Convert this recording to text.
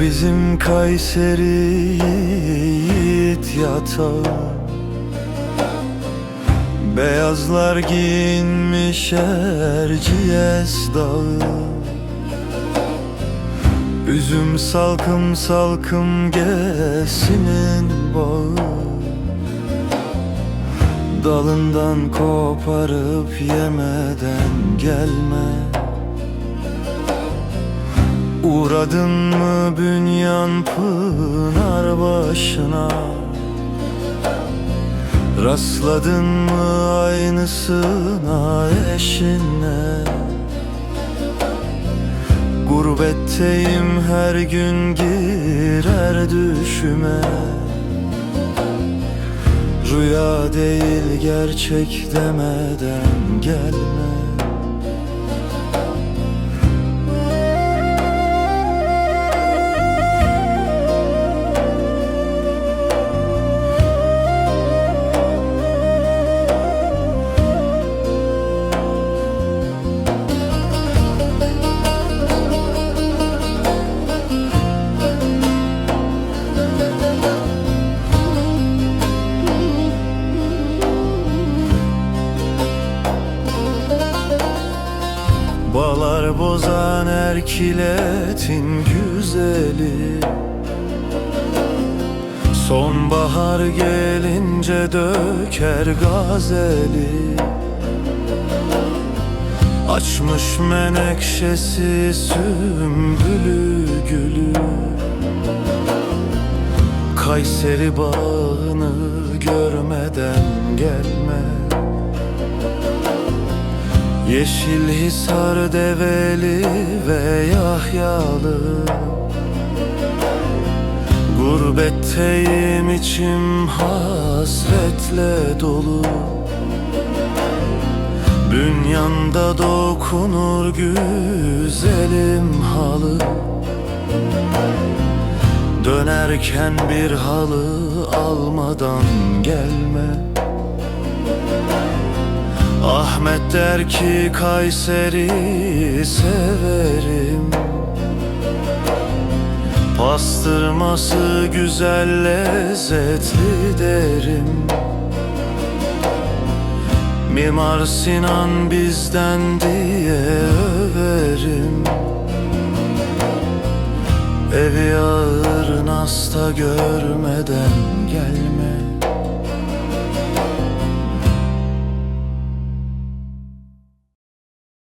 bizim Kayseri yiğit yatağı. Beyazlar giyinmiş Erciyes dağı. Üzüm salkım salkım gesinin bağı. Dalından koparıp yemeden gelme Uğradın mı bünyan pınar başına? Rastladın mı aynısına eşinle Gurbetteyim her gün girer düşüme. Rüya değil gerçek demeden gelme Balar bozan erkiletin güzeli. Sonbahar gelince döker gazeli. Açmış menekşesi sümbülü gülü. Kayseri bağını görmeden gelme Yeşil Hisar Develi ve Yahyalı. Gurbetteyim içim hasretle dolu. Bünyanda dokunur güzelim halı. Dönerken bir halı almadan gelme Ahmet der ki Kayseri severim. Pastırması güzel lezzetli derim. Mimar Sinan bizden diye överim. Evi ağır nasta görmeden gelme